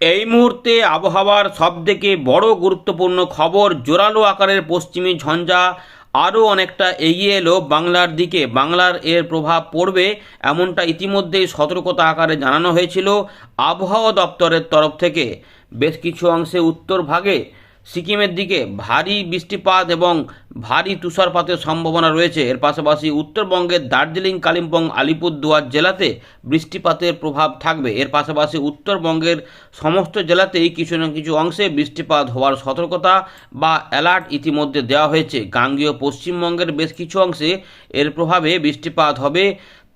এই মুহূর্তে আবহাওয়ার সবথেকে বড় গুরুত্বপূর্ণ খবর জোরালো আকারের পশ্চিমী ঝঞ্ঝা আরও অনেকটা এগিয়ে এলো বাংলার দিকে। বাংলার এর প্রভাব পড়বে এমনটা ইতিমধ্যেই সতর্কতা আকারে জানানো হয়েছিল আবহাওয়া দপ্তরের তরফ থেকে। বেশ কিছু অংশে উত্তর ভাগে সিকিমের দিকে ভারী বৃষ্টিপাত এবং ভারী তুষারপাতের সম্ভাবনা রয়েছে। এর পাশাপাশি উত্তরবঙ্গের দার্জিলিং, কালিম্পং, আলিপুরদুয়ার জেলাতে বৃষ্টিপাতের প্রভাব থাকবে। এর পাশাপাশি উত্তরবঙ্গের সমস্ত জেলাতেই কিছু না কিছু অংশে বৃষ্টিপাত হওয়ার সতর্কতা বা অ্যালার্ট ইতিমধ্যে দেওয়া হয়েছে। গাঙ্গীয় পশ্চিমবঙ্গের বেশ কিছু অংশে এর প্রভাবে বৃষ্টিপাত হবে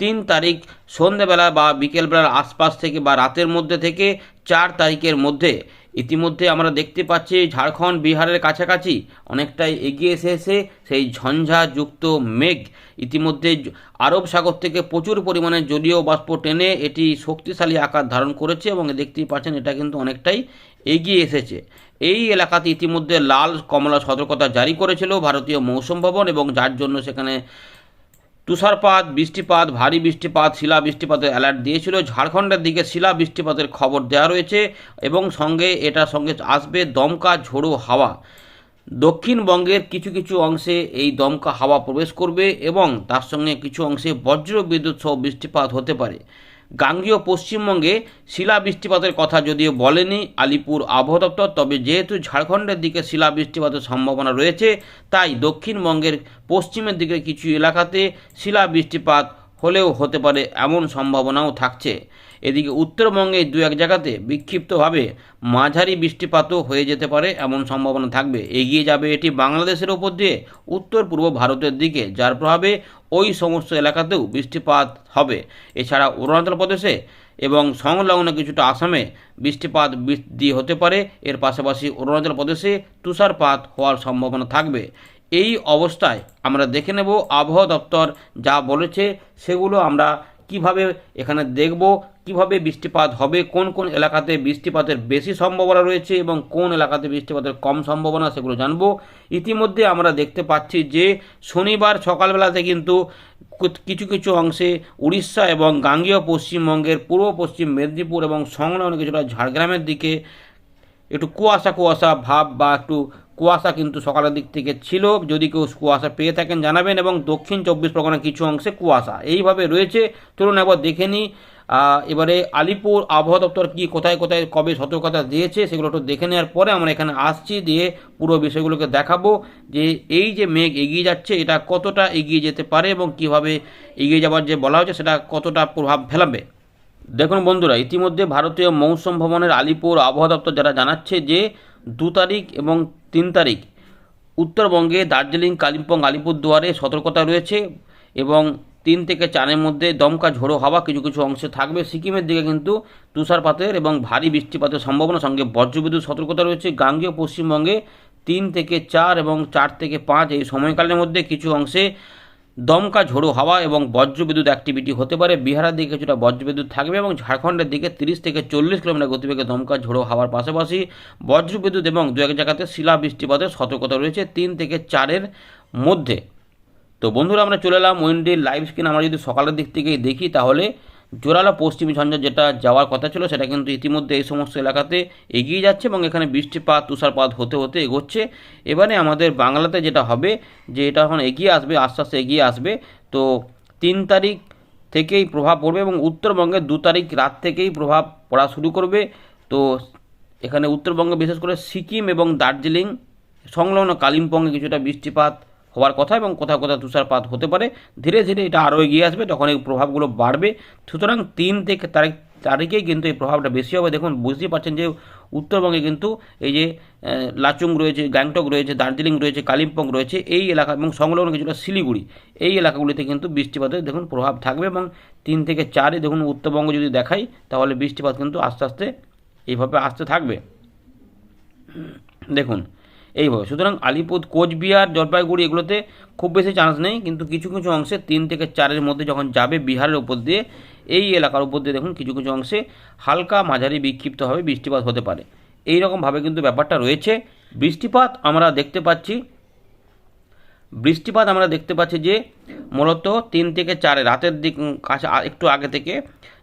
তিন তারিখ সন্ধেবেলা বা বিকেলবেলার আশপাশ থেকে বা রাতের মধ্যে থেকে চার তারিখের মধ্যে। ইতিমধ্যে আমরা দেখতে পাচ্ছি ঝাড়খণ্ড বিহারের কাছাকাছি অনেকটাই এগিয়ে এসে এসেছে সেই ঝঞ্ঝাযুক্ত মেঘ। ইতিমধ্যে আরব সাগর থেকে প্রচুর পরিমাণে জলীয় বাষ্প টেনে এটি শক্তিশালী আকার ধারণ করেছে এবং দেখতেই পাচ্ছেন এটা কিন্তু অনেকটাই এগিয়ে এসেছে। এই এলাকাতে ইতিমধ্যে লাল কমলা সতর্কতা জারি করেছিল ভারতীয় মৌসুম ভবন এবং যার জন্য সেখানে তুষারপাত, বৃষ্টিপাত, ভারী বৃষ্টিপাত, শিলা বৃষ্টিপাতের অ্যালার্ট দিয়েছিল। ঝাড়খণ্ডের দিকে শিলা বৃষ্টিপাতের খবর দেওয়া রয়েছে এবং সঙ্গে এটার সঙ্গে আসবে দমকা ঝোড়ো হাওয়া। দক্ষিণবঙ্গের কিছু কিছু অংশে এই দমকা হাওয়া প্রবেশ করবে এবং তার সঙ্গে কিছু অংশে বজ্র বিদ্যুৎ সহ বৃষ্টিপাত হতে পারে। গাঙ্গীয় পশ্চিমবঙ্গে শিলা বৃষ্টিপাতের কথা যদিও বলেনি আলিপুর আবহাওয়া দপ্তর, তবে যেহেতু ঝাড়খণ্ডের দিকে শিলা বৃষ্টিপাতের সম্ভাবনা রয়েছে, তাই দক্ষিণবঙ্গের পশ্চিমের দিকে কিছু এলাকাতে শিলা বৃষ্টিপাত হলেও হতে পারে এমন সম্ভাবনাও থাকছে। এদিকে উত্তরবঙ্গে দু এক জায়গাতে বিক্ষিপ্তভাবে মাঝারি বৃষ্টিপাতও হয়ে যেতে পারে এমন সম্ভাবনা থাকবে। এগিয়ে যাবে এটি বাংলাদেশের ওপর দিয়ে উত্তর পূর্ব ভারতের দিকে, যার প্রভাবে ওই সমস্ত এলাকাতেও বৃষ্টিপাত হবে। এছাড়া অরুণাচল প্রদেশে এবং সংলগ্ন কিছুটা আসামে বৃষ্টিপাত বৃদ্ধি হতে পারে। এর পাশাপাশি অরুণাচল প্রদেশে তুষারপাত হওয়ার সম্ভাবনা থাকবে। এই অবস্থায় আমরা দেখে নেব আবহাওয়া দপ্তর যা বলেছে, সেগুলো আমরা কীভাবে এখানে দেখব, কীভাবে বৃষ্টিপাত হবে, কোন কোন এলাকাতে বৃষ্টিপাতের বেশি সম্ভাবনা রয়েছে এবং কোন এলাকাতে বৃষ্টিপাতের কম সম্ভাবনা সেগুলো জানব। ইতিমধ্যে আমরা দেখতে পাচ্ছি যে শনিবার সকালবেলাতে কিন্তু কিছু কিছু অংশে উড়িষ্যা এবং গাঙ্গেয় পশ্চিমবঙ্গের পূর্ব পশ্চিম মেদিনীপুর এবং সংলগ্ন কিছুটা ঝাড়গ্রামের দিকে একটু কুয়াশা কুয়াশা ভাব বা একটু কুয়াশা কিন্তু সকালের দিক থেকে ছিল। যদি কেউ কুয়াশা পেয়ে থাকেন জানাবেন এবং দক্ষিণ চব্বিশ পরগনার কিছু অংশে কুয়াশা। এইভাবে রয়েছে। চলুন একবার দেখে নিই। এবারে আলিপুর আবহাওয়া দপ্তর কি কোথায় কোথায় কবে সতর্কতা দিয়েছে সেগুলো একটু দেখে নেওয়ার পরে আমরা এখানে আসছি দিয়ে পুরো বিষয়গুলোকে দেখাবো যে এই যে মেঘ এগিয়ে যাচ্ছে, এটা কতটা এগিয়ে যেতে পারে এবং কীভাবে এগিয়ে যাওয়ার যে বলা হচ্ছে সেটা কতটা প্রভাব ফেলাবে? দেখুন বন্ধুরা, ইতিমধ্যে ভারতীয় মৌসুম ভবনের আলিপুর আবহাওয়া দপ্তর যারা জানাচ্ছে যে দু তারিখ এবং তিন তারিখ। উত্তরবঙ্গে দার্জিলিং, কালিম্পং, আলিপুরদুয়ারে সতর্কতা রয়েছে এবং তিন থেকে চারের মধ্যে দমকা ঝোড়ো হাওয়া কিছু কিছু অংশে থাকবে। সিকিমের দিকে কিন্তু তুষারপাতের এবং ভারী বৃষ্টিপাতের সম্ভাবনা সঙ্গে বজ্রবিদ্যুৎ সতর্কতা রয়েছে। গাঙ্গেয় পশ্চিমবঙ্গে তিন থেকে চার এবং চার থেকে পাঁচ এই সময়কালের মধ্যে কিছু অংশে দমকা ঝোড়ো হাওয়া এবং বজ্রবিদ্যুৎ অ্যাক্টিভিটি হতে পারে। বিহারের দিকে কিছুটা বজ্রবিদ্যুৎ থাকবে এবং ঝাড়খণ্ডের দিকে তিরিশ থেকে চল্লিশ কিলোমিটার গতিবেগে দমকা ঝোড়ো হাওয়ার পাশাপাশি বজ্রবিদ্যুৎ এবং দু এক জায়গাতে শিলা বৃষ্টিপাতের সতর্কতা রয়েছে তিন থেকে চারের মধ্যে। তো বন্ধুরা, আমরা চলে এলাম উইন্ডির লাইভ স্ক্রিন আমরা যদি সকালের দিক থেকেই দেখি, তাহলে জোরালো পশ্চিমী ঝঞ্ঝা যেটা যাওয়ার কথা ছিল, সেটা কিন্তু ইতিমধ্যে এই সমস্ত এলাকাতে এগিয়ে যাচ্ছে এবং এখানে বৃষ্টিপাত, তুষারপাত হতে হতে এগোচ্ছে। এবারে আমাদের বাংলাতে যেটা হবে, যে এটা এখন এগিয়ে আসবে, আস্তে আস্তে এগিয়ে আসবে, তো তিন তারিখ থেকেই প্রভাব পড়বে এবং উত্তরবঙ্গে দু তারিখ রাত থেকেই প্রভাব পড়া শুরু করবে। তো এখানে উত্তরবঙ্গে বিশেষ করে সিকিম এবং দার্জিলিং, সংলগ্ন কালিম্পংয়ে কিছুটা বৃষ্টিপাত হওয়ার কথা এবং কোথাও কোথাও তুষারপাত হতে পারে। ধীরে ধীরে এটা আরও এগিয়ে আসবে, তখন এই প্রভাবগুলো বাড়বে। সুতরাং তিন থেকে তারিখ, তারিখেই কিন্তু এই প্রভাবটা বেশি হবে। দেখুন, বুঝতেই পারছেন যে উত্তরবঙ্গে কিন্তু এই যে লাচুং রয়েছে, গ্যাংটক রয়েছে, দার্জিলিং রয়েছে, কালিম্পং রয়েছে, এই এলাকা এবং সংলগ্ন কিছুটা শিলিগুড়ি, এই এলাকাগুলিতে কিন্তু বৃষ্টিপাতের দেখুন প্রভাব থাকবে এবং তিন থেকে চারে দেখুন উত্তরবঙ্গ যদি দেখাই, তাহলে বৃষ্টিপাত কিন্তু আস্তে আস্তে এইভাবে আসতে থাকবে। দেখুন এইভাবে। সুতরাং আলিপুর, কোচবিহার, জলপাইগুড়ি এগুলোতে খুব বেশি চান্স নেই, কিন্তু কিছু কিছু অংশে তিন থেকে চারের মধ্যে যখন যাবে বিহারের উপর দিয়ে, এই এলাকার উপর দিয়ে দেখুন কিছু কিছু অংশে হালকা মাঝারি বিক্ষিপ্তভাবে বৃষ্টিপাত হতে পারে। এই রকমভাবে কিন্তু ব্যাপারটা রয়েছে। বৃষ্টিপাত আমরা দেখতে পাচ্ছি বৃষ্টিপাত আমরা দেখতে পাচ্ছি যে মূলত তিন থেকে চারে রাতের দিক কাছে একটু আগে থেকে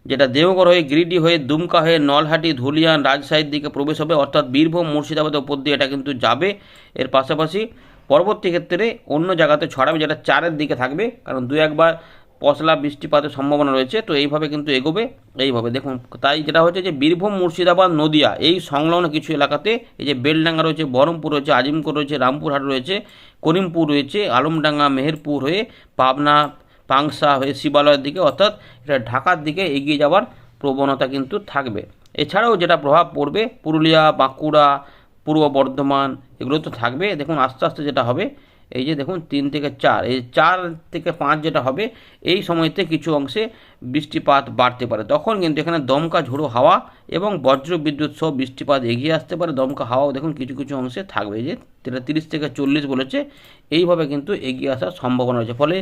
যেটা দেওঘর হয়ে গিরিডি হয়ে দুমকা হয়ে নলহাটি, ধুলিয়ান, রাজশাহীর দিকে প্রবেশ হবে, অর্থাৎ বীরভূম, মুর্শিদাবাদের উপর দিয়ে এটা কিন্তু যাবে। এর পাশাপাশি পরবর্তী ক্ষেত্রে অন্য জায়গাতে ছড়াবে যেটা চারের দিকে থাকবে, কারণ দু একবার পশলা বৃষ্টিপাতের সম্ভাবনা রয়েছে, তো এইভাবে কিন্তু এগোবে, এইভাবে। দেখুন, তাই যেটা হচ্ছে যে বীরভূম, মুর্শিদাবাদ, নদিয়া, এই সংলগ্ন কিছু এলাকাতে এই যে বেলডাঙ্গা রয়েছে, বহরমপুর রয়েছে আজিমপুর রয়েছে রামপুরহাট রয়েছে, করিমপুর রয়েছে, আলমডাঙ্গা, মেহেরপুর হয়ে পাবনা পাংশা হয়ে শিবালয়ের দিকে, অর্থাৎ এটা ঢাকার দিকে এগিয়ে যাওয়ার প্রবণতা কিন্তু থাকবে। এছাড়াও যেটা প্রভাব পড়বে, পুরুলিয়া, বাঁকুড়া, পূর্ব বর্ধমান, এগুলো তো থাকবে। দেখুন, আস্তে আস্তে যেটা হবে এই যে দেখুন, তিন থেকে চার, এই চার থেকে পাঁচ যেটা হবে, এই সময়তে কিছু অংশে বৃষ্টিপাত বাড়তে পারে। তখন কিন্তু এখানে দমকা ঝোড়ো হাওয়া এবং বজ্র বিদ্যুৎ সহ বৃষ্টিপাত এগিয়ে আসতে পারে। দমকা হাওয়াও দেখুন কিছু কিছু অংশে থাকবে। যে যেটা তিরিশ থেকে চল্লিশ বলেছে, এইভাবে কিন্তু এগিয়ে আসার সম্ভাবনা রয়েছে। ফলে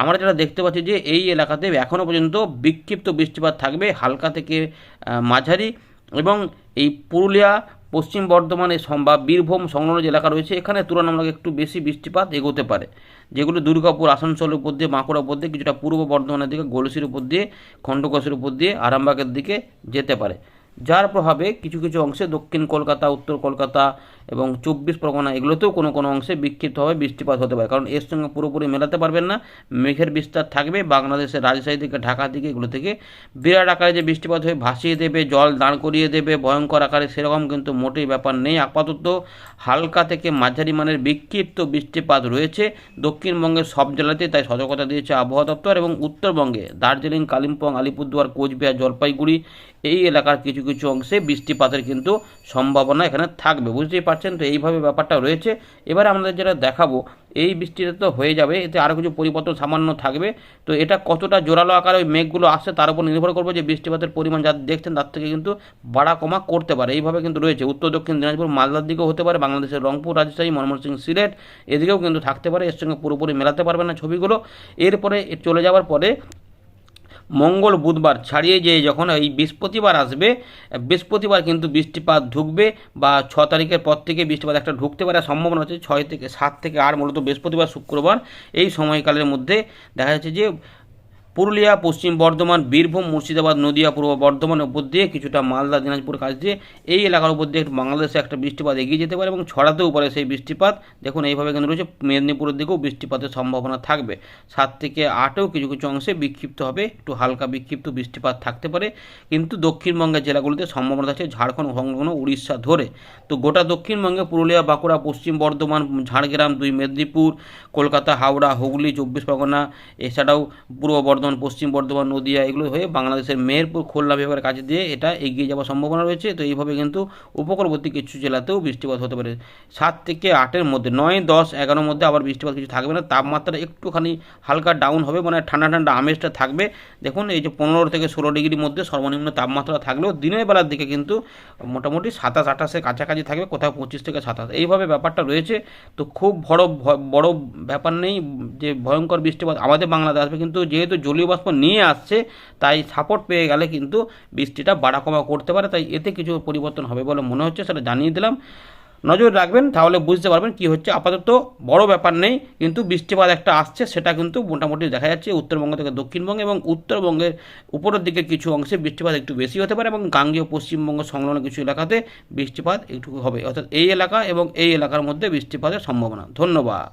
আমরা যেটা দেখতে পাচ্ছি যে এই এলাকাতে এখনও পর্যন্ত বিক্ষিপ্ত বৃষ্টিপাত থাকবে। হালকা থেকে মাঝারি এবং এই পুরুলিয়া পশ্চিম বর্ধমানে বা বীরভূম সংলগ্ন যে এলাকা রয়েছে, এখানে তুলনামূলক একটু বেশি বৃষ্টিপাত এগোতে পারে। যেগুলো দুর্গাপুর আসানসোলের উপর দিয়ে, বাঁকুড়ার উপর দিয়ে, কিছুটা পূর্ব বর্ধমানের দিকে, গলসির উপর দিয়ে, খণ্ডকোষের উপর দিয়ে, আরামবাগের দিকে যেতে পারে। যার প্রভাবে কিছু কিছু অংশে দক্ষিণ কলকাতা, উত্তর কলকাতা এবং চব্বিশ পরগনা এগুলোতেও কোনো কোনো অংশে বিক্ষিপ্তভাবে বৃষ্টিপাত হতে পারে। কারণ এর সঙ্গে পুরোপুরি মেলাতে পারবেন না। মেঘের বিস্তার থাকবে। বাংলাদেশের রাজশাহী থেকে ঢাকা থেকে এগুলো থেকে বিরাট আকারে যে বৃষ্টিপাত হয়ে ভাসিয়ে দেবে, জল দাঁড় করিয়ে দেবে, ভয়ঙ্কর আকারে সেরকম কিন্তু মোটেই ব্যাপার নেই। আপাতত হালকা থেকে মাঝারি মানের বিক্ষিপ্ত বৃষ্টিপাত রয়েছে। দক্ষিণবঙ্গের সব জেলাতেই তাই সতর্কতা দিয়েছে আবহাওয়া দপ্তর এবং উত্তরবঙ্গে দার্জিলিং, কালিম্পং, আলিপুরদুয়ার, কোচবিহার, জলপাইগুড়ি এই এলাকার কিছু কিছু অংশে বৃষ্টিপাতের কিন্তু সম্ভাবনা এখানে থাকবে, বুঝতেই পারছেন? তো এইভাবে ব্যাপারটা রয়েছে। এবারে আমাদের যেটা দেখাবো, এই বৃষ্টিটা তো হয়ে যাবে, এতে আরও কিছু পরিবর্তন সামান্য থাকবে। তো এটা কতটা জোরালো আকারে ওই মেঘগুলো আসছে তার উপর নির্ভর করবে যে বৃষ্টিপাতের পরিমাণ যা দেখছেন তার থেকে কিন্তু বাড়া কমা করতে পারে। এইভাবে কিন্তু রয়েছে। উত্তর, দক্ষিণ দিনাজপুর, মালদার দিকেও হতে পারে, বাংলাদেশের রংপুর, রাজশাহী, ময়মনসিংহ, সিলেট এদিকেও কিন্তু থাকতে পারে। এর সঙ্গে পুরোপুরি মেলাতে পারবে না ছবিগুলো। এরপরে চলে যাওয়ার পরে মঙ্গল বুধবার ছাড়িয়ে যেয়ে যখন এই বৃহস্পতিবার আসবে, বৃহস্পতিবার কিন্তু বৃষ্টিপাত ঢুকবে বা ছ তারিখের পর থেকে বৃষ্টিপাত একটা ঢুকতে পারে, সম্ভাবনা হচ্ছে ছয় থেকে সাত থেকে আট মূলত বৃহস্পতিবার, শুক্রবার এই সময়কালের মধ্যে দেখা যাচ্ছে যে পুরুলিয়া, পশ্চিম বর্ধমান, বীরভূম, মুর্শিদাবাদ, নদিয়া, পূর্ব বর্ধমানের উপর দিয়ে কিছুটা মালদা, দিনাজপুর কাছ দিয়ে এই এলাকার উপর দিয়ে বাংলাদেশে একটা বৃষ্টিপাত এগিয়ে যেতে পারে এবং ছড়াতেও পারে সেই বৃষ্টিপাত। দেখুন, এইভাবে কিন্তু রয়েছে। মেদিনীপুরের দিকেও বৃষ্টিপাতের সম্ভাবনা থাকবে। সাত থেকে আটেও কিছু কিছু অংশে বিক্ষিপ্ত হবে। একটু হালকা বিক্ষিপ্ত বৃষ্টিপাত থাকতে পারে। কিন্তু দক্ষিণবঙ্গের জেলাগুলিতে সম্ভাবনা থাকছে ঝাড়খণ্ড সংলগ্ন উড়িষ্যা ধরে। তো গোটা দক্ষিণবঙ্গে পুরুলিয়া, বাঁকুড়া, পশ্চিম বর্ধমান, ঝাড়গ্রাম, দুই মেদিনীপুর, কলকাতা, হাওড়া, হুগলি, চব্বিশ পরগনা, এছাড়াও পূর্ব বর্ধমান পশ্চিম বর্ধমান, নদিয়া এগুলো হয়ে বাংলাদেশের মেহেরপুর, খুলনা বিভাগের কাছে দিয়ে এটা এগিয়ে যাওয়ার সম্ভাবনা রয়েছে। তো এইভাবে কিন্তু উপকূলবর্তী কিছু জেলাতেও বৃষ্টিপাত হতে পারে। সাত থেকে আটের মধ্যে, নয়, দশ, এগারোর মধ্যে আবার বৃষ্টিপাত কিছু থাকবে না। তাপমাত্রা একটুখানি হালকা ডাউন হবে মানে ঠান্ডা ঠান্ডা আমেজটা থাকবে। দেখুন, এই যে পনেরো থেকে ষোলো ডিগ্রির মধ্যে সর্বনিম্ন তাপমাত্রা থাকলেও দিনের বেলার দিকে কিন্তু মোটামুটি সাতাশ, আঠাশের কাছাকাছি থাকবে, কোথাও পঁচিশ থেকে সাতাশ। এইভাবে ব্যাপারটা রয়েছে। তো খুব বড় বড় ব্যাপার নেই যে ভয়ঙ্কর বৃষ্টিপাত আমাদের বাংলাদেশ আসবে। কিন্তু যেহেতু জলীয় বাষ্প নিয়ে আসছে, তাই সাপোর্ট পেয়ে গেলে কিন্তু বৃষ্টিটা বাড়া কমা করতে পারে, তাই এতে কিছু পরিবর্তন হবে বলে মনে হচ্ছে, সেটা জানিয়ে দিলাম। নজর রাখবেন, তাহলে বুঝতে পারবেন কি হচ্ছে। আপাতত বড় ব্যাপার নেই, কিন্তু বৃষ্টিপাত একটা আসছে, সেটা কিন্তু মোটামুটি দেখা যাচ্ছে উত্তরবঙ্গ থেকে দক্ষিণবঙ্গে এবং উত্তরবঙ্গের উপরের দিকে কিছু অংশে বৃষ্টিপাত একটু বেশি হতে পারে এবং গাঙ্গেয় পশ্চিমবঙ্গ সংলগ্ন কিছু এলাকাতে বৃষ্টিপাত একটু হবে। অর্থাৎ এই এলাকা এবং এই এলাকার মধ্যে বৃষ্টিপাতের সম্ভাবনা। ধন্যবাদ।